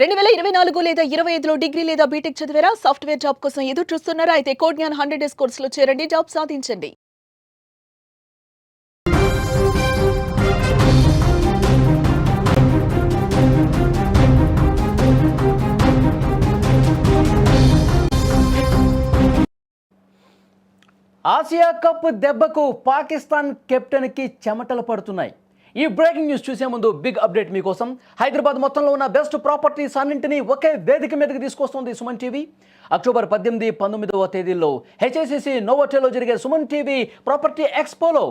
రెండు వేల ఇరవై నాలుగు లేదా ఇరవై ఐదులో డిగ్రీ లేదా బీటెక్ చదివారా? సాఫ్ట్వేర్ జాబ్ కోసం ఎదురు చూస్తున్నారా? అయితే కోడ్ జ్ఞాన్ హండ్రెడ్ డేస్ కోర్సులో చేరండి. జాబ్ సాధించండి. ఆసియా కప్ దెబ్బకు పాకిస్తాన్ కెప్టెన్కి చెమటలు పడుతున్నాయి. ఈ బ్రేకింగ్ న్యూస్ చూసే ముందు బిగ్ అప్డేట్ మీకోసం. హైదరాబాద్ మొత్తంలో ఉన్న బెస్ట్ ప్రాపర్టీస్ అన్నింటినీ ఒకే వేదిక మీదకి తీసుకొస్తుంది సుమన్ టీవీ. అక్టోబర్ పద్దెనిమిది పంతొమ్మిదవ తేదీల్లో హెచ్ఐసిసి నోవోటెలో జరిగే Suman TV property ఎక్స్పోలో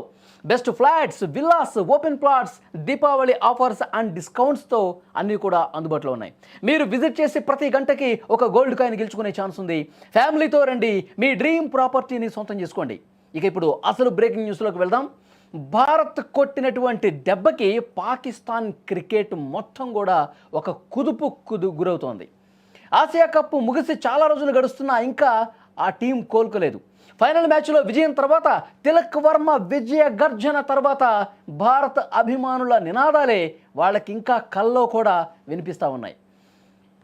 best flats villas open plots Deepavali offers and డిస్కౌంట్స్తో అన్నీ కూడా అందుబాటులో ఉన్నాయి. మీరు విజిట్ చేసి ప్రతి గంటకి ఒక గోల్డ్ కాయిన్ గెలుచుకునే ఛాన్స్ ఉంది. ఫ్యామిలీతో రండి. మీ డ్రీమ్ ప్రాపర్టీని సొంతం చేసుకోండి. ఇక ఇప్పుడు అసలు బ్రేకింగ్ న్యూస్లోకి వెళ్దాం. భారత్ కొట్టినటువంటి దెబ్బకి పాకిస్తాన్ క్రికెట్ మొత్తం కూడా ఒక కుదుపు కుదు గురవుతోంది. ఆసియా కప్ ముగిసి చాలా రోజులు గడుస్తున్నా ఇంకా ఆ టీం కోలుకోలేదు. ఫైనల్ మ్యాచ్లో విజయం తర్వాత తిలక్ వర్మ విజయ గర్జన తర్వాత భారత అభిమానుల నినాదాలే వాళ్ళకి ఇంకా కల్లో కూడా వినిపిస్తూ ఉన్నాయి.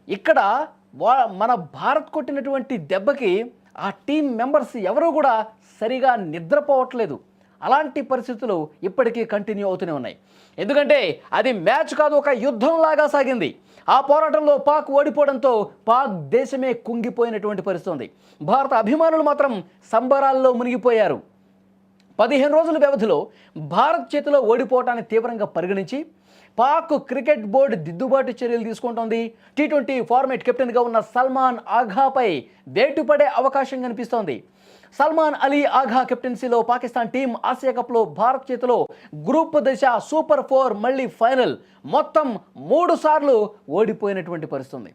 ఇక్కడ వా మన భారత్ కొట్టినటువంటి దెబ్బకి ఆ టీం మెంబర్స్ ఎవరూ కూడా సరిగా నిద్రపోవట్లేదు. అలాంటి పరిస్థితులు ఇప్పటికీ కంటిన్యూ అవుతూనే ఉన్నాయి. ఎందుకంటే అది మ్యాచ్ కాదు ఒక యుద్ధంలాగా సాగింది. ఆ పోరాటంలో పాక్ ఓడిపోవడంతో పాక్ దేశమే కుంగిపోయినటువంటి పరిస్థితి ఉంది భారత అభిమానులు మాత్రం సంబరాల్లో మునిగిపోయారు. పదిహేను రోజుల వ్యవధిలో భారత్ చేతిలో ఓడిపోవటాన్ని తీవ్రంగా పరిగణించి పాక్ క్రికెట్ బోర్డు దిద్దుబాటు చర్యలు తీసుకుంటోంది. టీ ట్వంటీ ఫార్మేట్ కెప్టెన్గా ఉన్న సల్మాన్ ఆఘాపై వేటుపడే అవకాశం కనిపిస్తోంది. సల్మాన్ అలీ ఆఘా కెప్టెన్సీలో పాకిస్తాన్ టీం ఆసియా కప్లో భారత్ చేతిలో గ్రూప్ దశ సూపర్ ఫోర్ మళ్ళీ ఫైనల్. మొత్తం మూడు సార్లు ఓడిపోయినటువంటి పరిస్థితుంది.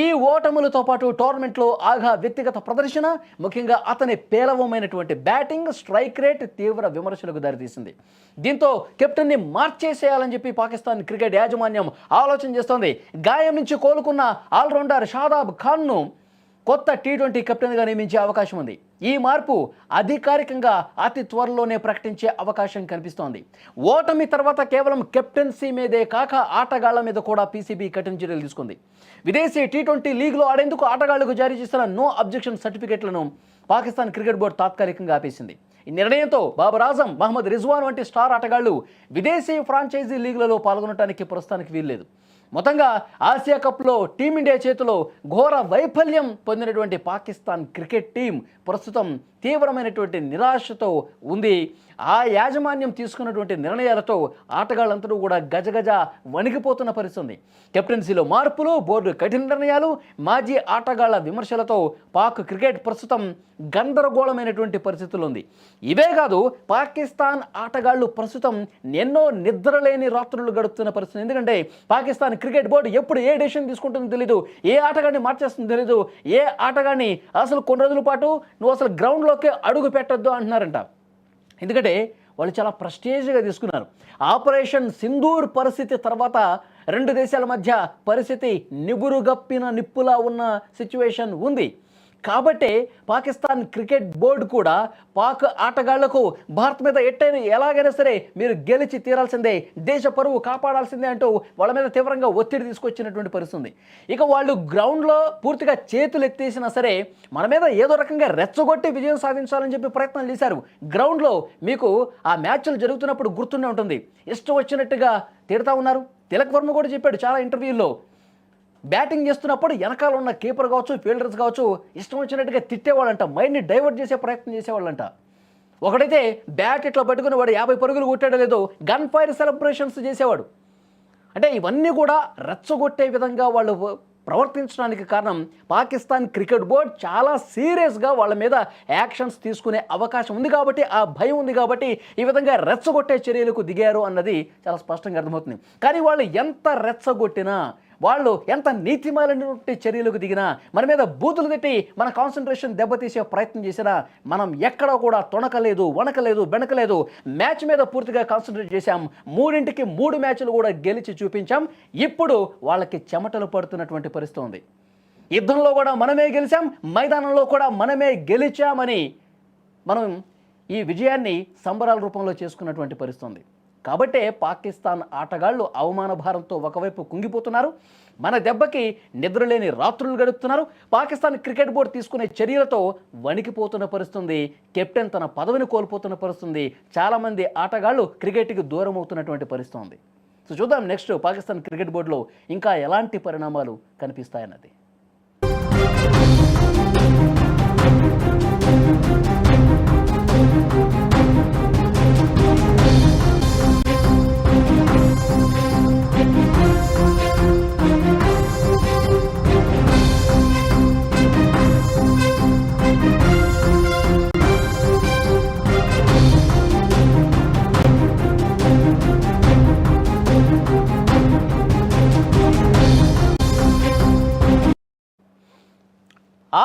ఈ ఓటములతో పాటు టోర్నమెంట్లో ఆఘా వ్యక్తిగత ప్రదర్శన ముఖ్యంగా అతని పేలవమైనటువంటి బ్యాటింగ్ స్ట్రైక్ రేట్ తీవ్ర విమర్శలకు దారితీసింది. దీంతో కెప్టెన్ని మార్చేసేయాలని చెప్పి పాకిస్తాన్ క్రికెట్ యాజమాన్యం ఆలోచన చేస్తోంది. గాయం నుంచి కోలుకున్న ఆల్రౌండర్ షాదాబ్ ఖాన్ను కొత్త టీ ట్వంటీ కెప్టెన్గా నియమించే అవకాశం ఉంది. ఈ మార్పు అధికారికంగా అతి త్వరలోనే ప్రకటించే అవకాశం కనిపిస్తోంది. ఓటమి తర్వాత కేవలం కెప్టెన్సీ మీదే కాక ఆటగాళ్ళ మీద కూడా పీసీబీ కఠిన చర్యలు తీసుకుంది. విదేశీ టీ ట్వంటీ లీగ్లో ఆడేందుకు ఆటగాళ్ళకు జారీ చేస్తున్న నో అబ్జెక్షన్ సర్టిఫికెట్లను పాకిస్తాన్ క్రికెట్ బోర్డు తాత్కాలికంగా ఆపేసింది. ఈ నిర్ణయంతో బాబర్ ఆజం మహమ్మద్ రిజ్వాన్ వంటి స్టార్ ఆటగాళ్ళు విదేశీ ఫ్రాంచైజీ లీగ్లలో పాల్గొనడానికి ప్రస్తుతానికి వీల్లేదు. మొత్తంగా ఆసియా కప్లో టీమిండియా చేతిలో ఘోర వైఫల్యం పొందినటువంటి పాకిస్తాన్ క్రికెట్ టీం ప్రస్తుతం తీవ్రమైనటువంటి నిరాశతో ఉంది. ఆ యాజమాన్యం తీసుకున్నటువంటి నిర్ణయాలతో ఆటగాళ్ళందరూ కూడా గజగజ వణిగిపోతున్న పరిస్థితి ఉంది కెప్టెన్సీలో మార్పులు బోర్డు కఠిన నిర్ణయాలు మాజీ ఆటగాళ్ళ విమర్శలతో పాక్ క్రికెట్ ప్రస్తుతం గందరగోళమైనటువంటి పరిస్థితులు ఉంది. ఇవే కాదు పాకిస్తాన్ ఆటగాళ్ళు ప్రస్తుతం ఎన్నో నిద్రలేని రాత్రులు గడుపుతున్న పరిస్థితి. ఎందుకంటే పాకిస్తాన్ క్రికెట్ బోర్డు ఎప్పుడు ఏ డెసిషన్ తీసుకుంటుందో తెలీదు ఏ ఆటగాడిని మార్చేస్తుందో తెలీదు ఏ ఆటగాడిని అసలు కొన్ని రోజుల పాటు నువ్వు అసలు గ్రౌండ్లోకి అడుగు పెట్టద్దు అంటున్నారంట. ఎందుకంటే వాళ్ళు చాలా ప్రెస్టేజ్గా తీసుకున్నారు. ఆపరేషన్ సింధూర్ పరిస్థితి తర్వాత రెండు దేశాల మధ్య పరిస్థితి నిబురుగప్పిన నిప్పులా ఉన్న సిచ్యువేషన్ ఉంది. కాబట్టే పాకిస్తాన్ క్రికెట్ బోర్డు కూడా పాక్ ఆటగాళ్ళకు భారత్ మీద ఎట్టైన ఎలాగైనా సరే మీరు గెలిచి తీరాల్సిందే దేశ పరువు కాపాడాల్సిందే అంటూ వాళ్ళ మీద తీవ్రంగా ఒత్తిడి తీసుకొచ్చినటువంటి పరిస్థితి ఉంది. ఇక వాళ్ళు గ్రౌండ్లో పూర్తిగా చేతులు ఎత్తేసినా సరే మన మీద ఏదో రకంగా రెచ్చగొట్టి విజయం సాధించాలని చెప్పి ప్రయత్నం చేశారు. గ్రౌండ్లో మీకు ఆ మ్యాచ్లు జరుగుతున్నప్పుడు గుర్తుండే ఉంటుంది. ఇష్టం వచ్చినట్టుగా తిడతా ఉన్నారు. తిలక్ వర్మ కూడా చెప్పాడు చాలా ఇంటర్వ్యూల్లో బ్యాటింగ్ చేస్తున్నప్పుడు వెనకాల ఉన్న కీపర్ కావచ్చు ఫీల్డర్స్ కావచ్చు ఇష్టం వచ్చినట్టుగా తిట్టేవాళ్ళంట మైండ్ని డైవర్ట్ చేసే ప్రయత్నం చేసేవాళ్ళంట. ఒకడైతే బ్యాట్ ఇట్లా పట్టుకుని వాడు యాభై పరుగులు కొట్టాడో లేదో గన్ ఫైర్ సెలబ్రేషన్స్ చేసేవాడు. అంటే ఇవన్నీ కూడా రెచ్చగొట్టే విధంగా వాళ్ళు ప్రవర్తించడానికి కారణం పాకిస్తాన్ క్రికెట్ బోర్డ్ చాలా సీరియస్గా వాళ్ళ మీద యాక్షన్స్ తీసుకునే అవకాశం ఉంది కాబట్టి ఆ భయం ఉంది కాబట్టి ఈ విధంగా రెచ్చగొట్టే చర్యలకు దిగారు అన్నది చాలా స్పష్టంగా అర్థమవుతుంది. కానీ వాళ్ళు ఎంత రెచ్చగొట్టినా వాళ్ళు ఎంత నీతిమాలినటువంటి చర్యలకు దిగినా మన మీద బూతులు తిట్టి మన కాన్సన్ట్రేషన్ దెబ్బతీసే ప్రయత్నం చేసినా మనం ఎక్కడా కూడా తొణకలేదు వణకలేదు బెనకలేదు మ్యాచ్ మీద పూర్తిగా కాన్సన్ట్రేట్ చేశాం. మూడింటికి మూడు మ్యాచ్లు కూడా గెలిచి చూపించాం. ఇప్పుడు వాళ్ళకి చెమటలు పడుతున్నటువంటి పరిస్థితి ఉంది. యుద్ధంలో కూడా మనమే గెలిచాం. మైదానంలో కూడా మనమే గెలిచామని మనం ఈ విజయాన్ని సంబరాల రూపంలో చేసుకున్నటువంటి పరిస్థితి ఉంది. కాబట్టే పాకిస్తాన్ ఆటగాళ్ళు అవమాన భారంతో ఒకవైపు కుంగిపోతున్నారు. మన దెబ్బకి నిద్రలేని రాత్రులు గడుపుతున్నారు. పాకిస్తాన్ క్రికెట్ బోర్డు తీసుకునే చర్యలతో వణికిపోతున్న పరిస్థితుంది. కెప్టెన్ తన పదవిని కోల్పోతున్న పరిస్థితుంది. చాలామంది ఆటగాళ్ళు క్రికెట్కి దూరం అవుతున్నటువంటి పరిస్థితి ఉంది సో చూద్దాం నెక్స్ట్ పాకిస్తాన్ క్రికెట్ బోర్డులో ఇంకా ఎలాంటి పరిణామాలు కనిపిస్తాయన్నది.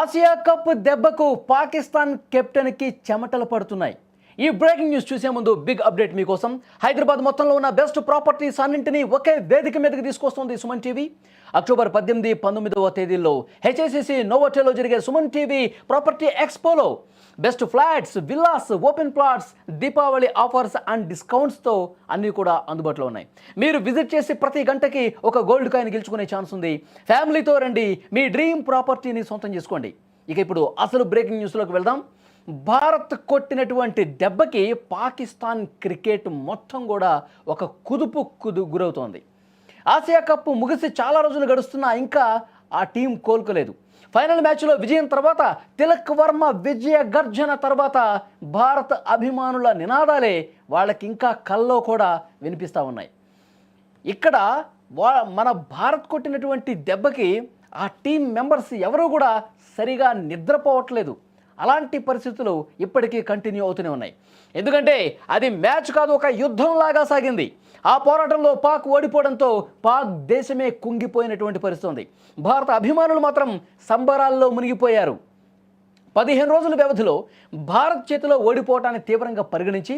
ఆసియా కప్ దెబ్బకు పాకిస్తాన్ కెప్టెన్కి చెమటలు పడుతున్నాయి. ఈ బ్రేకింగ్ న్యూస్ చూసే ముందు బిగ్ అప్డేట్ మీకోసం హైదరాబాద్ మొత్తంలో ఉన్న బెస్ట్ ప్రాపర్టీస్ అన్నింటినీ ఒకే వేదిక మీదకి తీసుకొస్తుంది సుమన్ టీవీ. అక్టోబర్ పద్దెనిమిది పంతొమ్మిదవ తేదీల్లో హెచ్ఐసిసి నోవోటెలో జరిగే Suman TV property ఎక్స్పోలో best flats villas open plots Deepavali offers and డిస్కౌంట్స్తో అన్నీ కూడా అందుబాటులో ఉన్నాయి. మీరు విజిట్ చేసి ప్రతి గంటకి ఒక గోల్డ్ కాయిన్ గెలుచుకునే ఛాన్స్ ఉంది. ఫ్యామిలీతో రండి. మీ డ్రీమ్ ప్రాపర్టీని సొంతం చేసుకోండి. ఇక ఇప్పుడు అసలు బ్రేకింగ్ న్యూస్లోకి వెళ్దాం. భారత్ కొట్టినటువంటి దెబ్బకి పాకిస్తాన్ క్రికెట్ మొత్తం కూడా ఒక కుదుపు కుదు గురవుతోంది. ఆసియా కప్ ముగిసి చాలా రోజులు గడుస్తున్నా ఇంకా ఆ టీం కోలుకోలేదు. ఫైనల్ మ్యాచ్లో విజయం తర్వాత తిలక్ వర్మ విజయ గర్జన తర్వాత భారత అభిమానుల నినాదాలే వాళ్ళకి ఇంకా కల్లో కూడా వినిపిస్తూ ఉన్నాయి. ఇక్కడ వా మన భారత్ కొట్టినటువంటి దెబ్బకి ఆ టీం మెంబర్స్ ఎవరూ కూడా సరిగా నిద్రపోవట్లేదు. అలాంటి పరిస్థితులు ఇప్పటికీ కంటిన్యూ అవుతూనే ఉన్నాయి. ఎందుకంటే అది మ్యాచ్ కాదు ఒక యుద్ధంలాగా సాగింది. ఆ పోరాటంలో పాక్ ఓడిపోవడంతో పాక్ దేశమే కుంగిపోయినటువంటి పరిస్థితి ఉంది భారత అభిమానులు మాత్రం సంబరాల్లో మునిగిపోయారు. పదిహేను రోజుల వ్యవధిలో భారత్ చేతిలో ఓడిపోవటాన్ని తీవ్రంగా పరిగణించి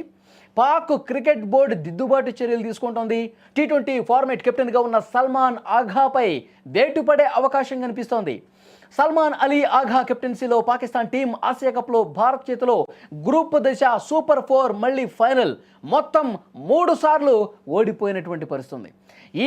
పాక్ క్రికెట్ బోర్డు దిద్దుబాటు చర్యలు తీసుకుంటోంది. టీ ట్వంటీ ఫార్మేట్ కెప్టెన్గా ఉన్న సల్మాన్ ఆఘాపై వేటుపడే అవకాశం కనిపిస్తోంది. సల్మాన్ అలీ ఆఘా కెప్టెన్సీలో పాకిస్తాన్ టీం ఆసియా కప్లో భారత్ చేతిలో గ్రూప్ దశ సూపర్ ఫోర్ మళ్ళీ ఫైనల్. మొత్తం మూడు సార్లు ఓడిపోయినటువంటి పరిస్థితుంది.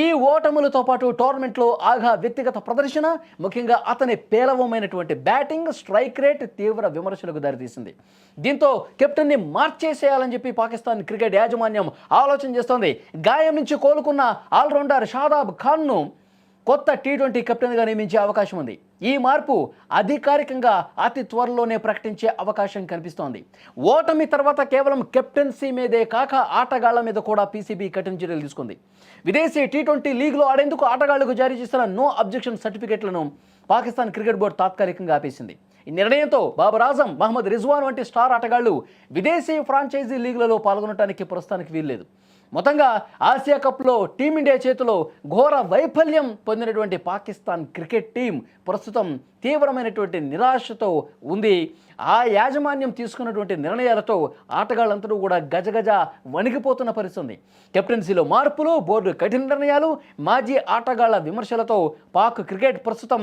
ఈ ఓటములతో పాటు టోర్నమెంట్లో ఆఘా వ్యక్తిగత ప్రదర్శన ముఖ్యంగా అతని పేలవమైనటువంటి బ్యాటింగ్ స్ట్రైక్ రేట్ తీవ్ర విమర్శలకు దారితీసింది. దీంతో కెప్టెన్ని మార్చేసేయాలని చెప్పి పాకిస్తాన్ క్రికెట్ యాజమాన్యం ఆలోచన చేస్తోంది. గాయం నుంచి కోలుకున్న ఆల్రౌండర్ షాదాబ్ ఖాన్ను కొత్త టీ ట్వంటీ కెప్టెన్గా నియమించే అవకాశం ఉంది. ఈ మార్పు అధికారికంగా అతి త్వరలోనే ప్రకటించే అవకాశం కనిపిస్తోంది. ఓటమి తర్వాత కేవలం కెప్టెన్సీ మీదే కాక ఆటగాళ్ళ మీద కూడా పీసీబీ కఠిన చర్యలు తీసుకుంది. విదేశీ టీ ట్వంటీ లీగ్లో ఆడేందుకు ఆటగాళ్ళకు జారీ చేస్తున్న నో అబ్జెక్షన్ సర్టిఫికెట్లను పాకిస్తాన్ క్రికెట్ బోర్డు తాత్కాలికంగా ఆపేసింది. ఈ నిర్ణయంతో బాబర్ ఆజం మహమ్మద్ రిజ్వాన్ వంటి స్టార్ ఆటగాళ్ళు విదేశీ ఫ్రాంచైజీ లీగ్లలో పాల్గొనడానికి ప్రస్తుతానికి వీల్లేదు. మొత్తంగా ఆసియా కప్లో టీమిండియా చేతిలో ఘోర వైఫల్యం పొందినటువంటి పాకిస్తాన్ క్రికెట్ టీం ప్రస్తుతం తీవ్రమైనటువంటి నిరాశతో ఉంది. ఆ యాజమాన్యం తీసుకున్నటువంటి నిర్ణయాలతో ఆటగాళ్ళందరూ కూడా గజగజ వణిగిపోతున్న పరిస్థితి ఉంది కెప్టెన్సీలో మార్పులు బోర్డు కఠిన నిర్ణయాలు మాజీ ఆటగాళ్ళ విమర్శలతో పాక్ క్రికెట్ ప్రస్తుతం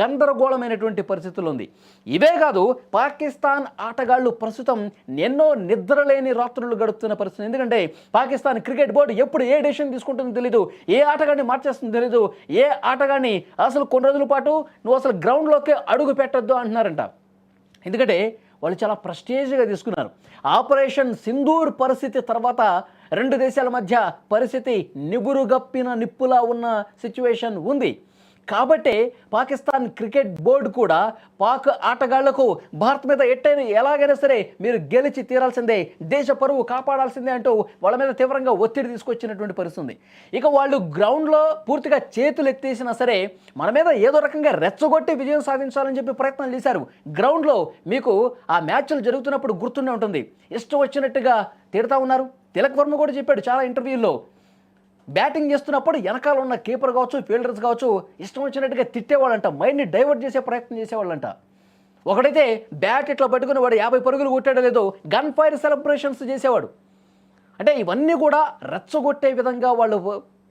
గందరగోళమైనటువంటి పరిస్థితులు ఉంది. ఇవే కాదు పాకిస్తాన్ ఆటగాళ్ళు ప్రస్తుతం ఎన్నో నిద్రలేని రాత్రులు గడుపుతున్న పరిస్థితి. ఎందుకంటే పాకిస్తాన్ క్రికెట్ బోర్డు ఎప్పుడు ఏ డెసిషన్ తీసుకుంటుందో తెలీదు ఏ ఆటగాడిని మార్చేస్తుందో తెలీదు ఏ ఆటగాడిని అసలు కొన్ని రోజుల పాటు నువ్వు అసలు గ్రౌండ్లోకి అడుగు పెట్టద్దు అంటున్నారంట. ఎందుకంటే వాళ్ళు చాలా ప్రెస్టేజ్గా తీసుకున్నారు. ఆపరేషన్ సింధూర్ పరిస్థితి తర్వాత రెండు దేశాల మధ్య పరిస్థితి నిబురుగప్పిన నిప్పులా ఉన్న సిచ్యువేషన్ ఉంది. కాబట్టే పాకిస్తాన్ క్రికెట్ బోర్డు కూడా పాక్ ఆటగాళ్ళకు భారత్ మీద ఎట్టైన ఎలాగైనా సరే మీరు గెలిచి తీరాల్సిందే దేశ పరువు కాపాడాల్సిందే అంటూ వాళ్ళ మీద తీవ్రంగా ఒత్తిడి తీసుకొచ్చినటువంటి పరిస్థితి ఉంది. ఇక వాళ్ళు గ్రౌండ్లో పూర్తిగా చేతులు ఎత్తేసినా సరే మన మీద ఏదో రకంగా రెచ్చగొట్టి విజయం సాధించాలని చెప్పి ప్రయత్నం చేశారు. గ్రౌండ్లో మీకు ఆ మ్యాచ్లు జరుగుతున్నప్పుడు గుర్తుండే ఉంటుంది. ఇష్టం వచ్చినట్టుగా తిడతా ఉన్నారు. తిలక్ వర్మ కూడా చెప్పాడు చాలా ఇంటర్వ్యూల్లో బ్యాటింగ్ చేస్తున్నప్పుడు వెనకాల ఉన్న కీపర్ కావచ్చు ఫీల్డర్స్ కావచ్చు ఇష్టం వచ్చినట్టుగా తిట్టేవాళ్ళంట మైండ్ని డైవర్ట్ చేసే ప్రయత్నం చేసేవాళ్ళంట. ఒకడైతే బ్యాట్ ఇట్లా పట్టుకుని వాడు యాభై పరుగులు కొట్టాడో లేదో గన్ ఫైర్ సెలబ్రేషన్స్ చేసేవాడు. అంటే ఇవన్నీ కూడా రెచ్చగొట్టే విధంగా వాళ్ళు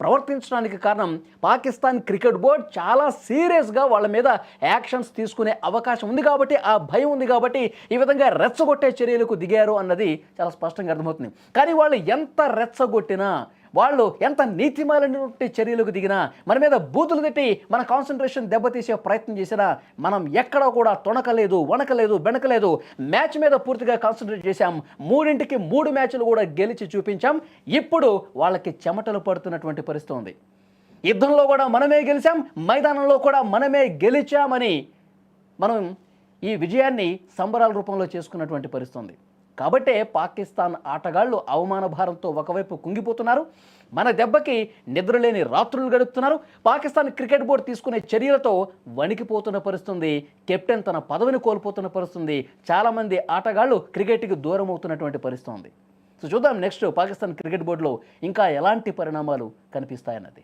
ప్రవర్తించడానికి కారణం పాకిస్తాన్ క్రికెట్ బోర్డ్ చాలా సీరియస్గా వాళ్ళ మీద యాక్షన్స్ తీసుకునే అవకాశం ఉంది కాబట్టి ఆ భయం ఉంది కాబట్టి ఈ విధంగా రెచ్చగొట్టే చర్యలకు దిగారు అన్నది చాలా స్పష్టంగా అర్థమవుతుంది. కానీ వాళ్ళు ఎంత రెచ్చగొట్టినా వాళ్ళు ఎంత నీతిమాలినటువంటి చర్యలకు దిగినా మన మీద బూతులు తిట్టి మన కాన్సన్ట్రేషన్ దెబ్బతీసే ప్రయత్నం చేసినా మనం ఎక్కడా కూడా తొణకలేదు వణకలేదు బెనకలేదు మ్యాచ్ మీద పూర్తిగా కాన్సన్ట్రేట్ చేశాం. మూడింటికి మూడు మ్యాచ్లు కూడా గెలిచి చూపించాం. ఇప్పుడు వాళ్ళకి చెమటలు పడుతున్నటువంటి పరిస్థితి ఉంది. యుద్ధంలో కూడా మనమే గెలిచాం. మైదానంలో కూడా మనమే గెలిచామని మనం ఈ విజయాన్ని సంబరాల రూపంలో చేసుకున్నటువంటి పరిస్థితి ఉంది. కాబట్టే పాకిస్తాన్ ఆటగాళ్ళు అవమాన భారంతో ఒకవైపు కుంగిపోతున్నారు. మన దెబ్బకి నిద్రలేని రాత్రులు గడుపుతున్నారు. పాకిస్తాన్ క్రికెట్ బోర్డు తీసుకునే చర్యలతో వణికిపోతున్న పరిస్థితుంది. కెప్టెన్ తన పదవిని కోల్పోతున్న పరిస్థితుంది. చాలామంది ఆటగాళ్ళు క్రికెట్కి దూరం అవుతున్నటువంటి పరిస్థితి ఉంది సో చూద్దాం నెక్స్ట్ పాకిస్తాన్ క్రికెట్ బోర్డులో ఇంకా ఎలాంటి పరిణామాలు కనిపిస్తాయన్నది.